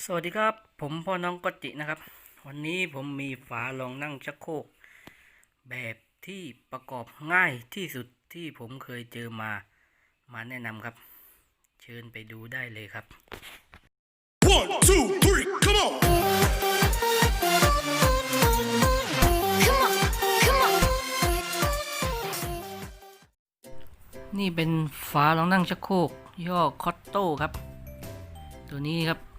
สวัสดีครับ ผมพ่อน้องกจินะครับ วันนี้ผมมีฝารองนั่งชักโครกแบบที่ประกอบง่ายที่สุดที่ผมเคยเจอมามาแนะนำครับ เชิญไปดูได้เลยครับ One, two, three, come on! Come on, come on. นี่เป็นฝารองนั่งชักโครกย่อคอตโต้ครับ ตัวนี้ครับแ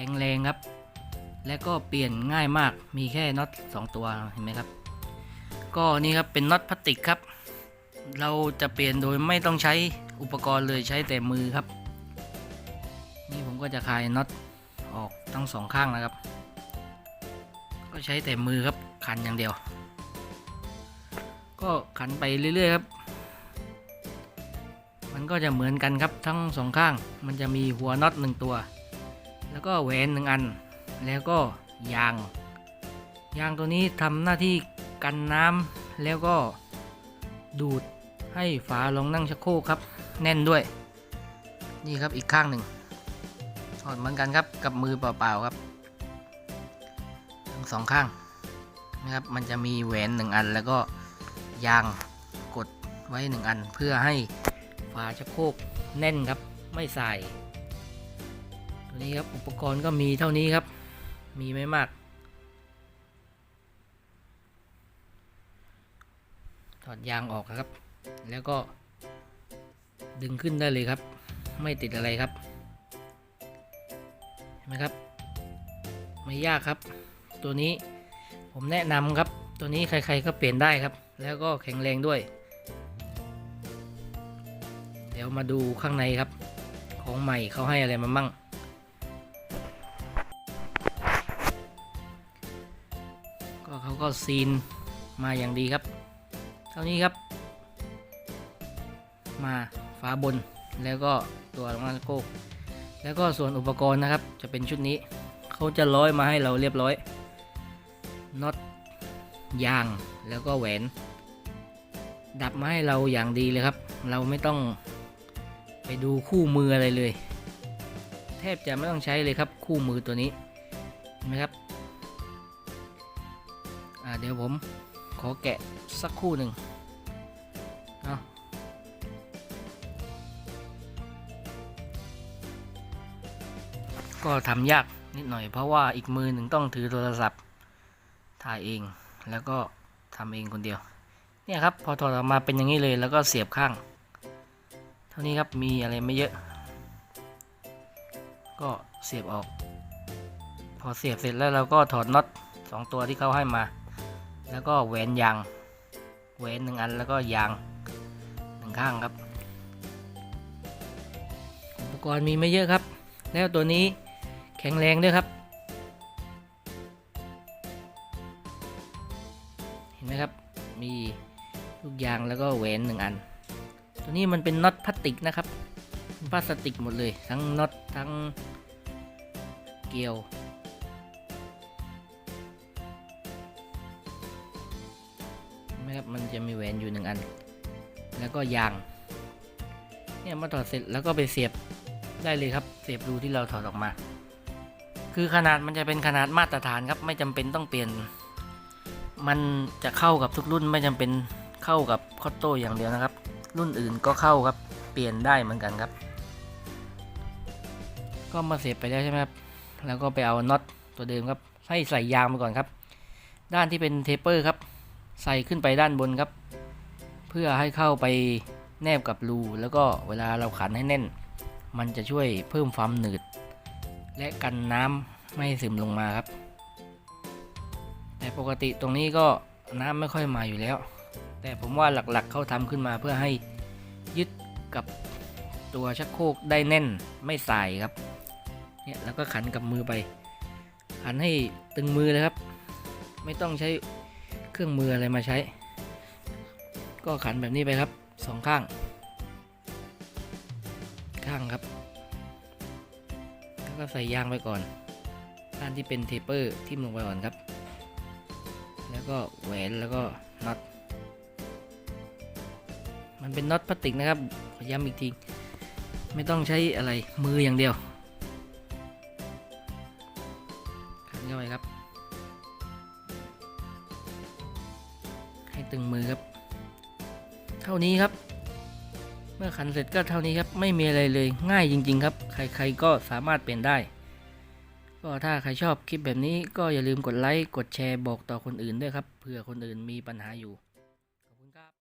ข็งแรงครับ และก็เปลี่ยนง่ายมากมีแค่น็อต2ตัวเห็นไหมครับ ก็นี่ครับเป็นน็อตพลาสติกครับ เราจะเปลี่ยนโดยไม่ต้องใช้อุปกรณ์เลยใช้แต่มือครับ นี่ผมก็จะคลายน็อตออกทั้งสองข้างนะครับ ก็ใช้แต่มือครับขันอย่างเดียว ก็ขันไปเรื่อยๆครับมันก็จะเหมือนกันครับทั้งสองข้าง มันจะมีหัวน็อตหนึ่งตัว แล้วก็แหวนหนึ่งอัน แล้วก็ยาง ยางตัวนี้ทำหน้าที่กันน้ำแล้วก็ดูดให้ฝารองนั่งชักโครกครับ แน่นด้วย นี่ครับอีกข้างหนึ่งถอดเหมือนกันครับกับมือเปล่าๆครับทั้งสองข้างนะครับมันจะมีแหวนหนึ่งอัน แล้วก็ยางกดไว้หนึ่งอัน เพื่อให้ฝาชักโครกแน่นครับไม่ใส่ นี้ครับอุปกรณ์ก็มีเท่านี้ครับ มีไม่มาก ถอดยางออกครับ แล้วก็ดึงขึ้นได้เลยครับ ไม่ติดอะไรครับ เห็นไหมครับ ไม่ยากครับ ตัวนี้ผมแนะนำครับ ตัวนี้ใครๆก็เปลี่ยนได้ครับ แล้วก็แข็งแรงด้วย เดี๋ยวมาดูข้างในครับ ของใหม่เขาให้อะไรมามั่ง เขาก็ซีนมาอย่างดีครับ เท่านี้ครับ มาฝาบนแล้วก็ตัวลงมาโกกแล้วก็ส่วนอุปกรณ์นะครับ จะเป็นชุดนี้ เขาจะร้อยมาให้เราเรียบร้อยน็อตยางแล้วก็แหวน ดับมาให้เราอย่างดีเลยครับ เราไม่ต้องไปดูคู่มืออะไรเลย แทบจะไม่ต้องใช้เลยครับคู่มือตัวนี้เห็นไหมครับ เดี๋ยวผมขอแกะสักคู่หนึ่งเอาก็ทำยากนิดหน่อยเพราะว่าอีกมือหนึ่งต้องถือโทรศัพท์ ถ่ายเองแล้วก็ทำเองคนเดียว เนี่ยครับพอถอดออกมาเป็นอย่างนี้เลยแล้วก็เสียบข้าง เท่านี้ครับมีอะไรไม่เยอะ ก็เสียบออก พอเสียบเสร็จแล้วเราก็ถอดน็อตสองตัวที่เขาให้มา แล้วก็แหวนยางแหวนหนึ่งอันแล้วก็ยางหนึ่งข้างครับ อุปกรณ์มีไม่เยอะครับ แล้วตัวนี้แข็งแรงด้วยครับ เห็นไหมครับ มีลูกยางแล้วก็แหวนหนึ่งอัน ตัวนี้มันเป็นน็อตพลาสติกนะครับเป็นพลาสติกหมดเลย ทั้งน็อตทั้งเกลียว ครับ มันจะมีแหวนอยู่หนึ่งอัน แล้วก็ยาง เนี่ยมาถอดเสร็จแล้วก็ไปเสียบได้เลยครับ เสียบรูที่เราถอดออกมา คือขนาดมันจะเป็นขนาดมาตรฐานครับ ไม่จำเป็นต้องเปลี่ยน มันจะเข้ากับทุกรุ่นไม่จำเป็นเข้ากับคอตโต้อย่างเดียวนะครับ รุ่นอื่นก็เข้าครับ เปลี่ยนได้เหมือนกันครับ ก็มาเสียบไปแล้วใช่ไหมครับ แล้วก็ไปเอาน็อตตัวเดิมครับ ให้ใส่ยางไปก่อนครับ ด้านที่เป็นเทปเปอร์ครับ ใส่ขึ้นไปด้านบนครับ เพื่อให้เข้าไปแนบกับรู แล้วก็เวลาเราขันให้แน่น มันจะช่วยเพิ่มความหนืด และกันน้ำไม่ซึมลงมาครับ แต่ปกติตรงนี้ก็น้ำไม่ค่อยมาอยู่แล้ว แต่ผมว่าหลักๆเขาทำขึ้นมาเพื่อให้ยึดกับตัวชักโครกได้แน่นไม่สายครับ เนี่ยแล้วก็ขันกับมือไป ขันให้ตึงมือเลยครับ ไม่ต้องใช้ เครื่องมืออะไรมาใช้ ก็ขันแบบนี้ไปครับสองข้าง ข้างครับ แล้วก็ใส่ยางไปก่อนด้านที่เป็นเทปเปอร์ทิ่มลงไปก่อนครับ แล้วก็แหวนแล้วก็น็อตมันเป็นน็อตพลาสติกนะครับขอย้ำอีกที ไม่ต้องใช้อะไรมืออย่างเดียว ตึงมือครับ เท่านี้ครับ เมื่อขันเสร็จก็เท่านี้ครับไม่มีอะไรเลยง่ายจริง ๆ ครับ ใครๆก็สามารถเปลี่ยนได้ ก็ถ้าใครชอบคลิปแบบนี้ก็อย่าลืมกดไลค์กดแชร์บอกต่อคนอื่นด้วยครับเผื่อคนอื่นมีปัญหาอยู่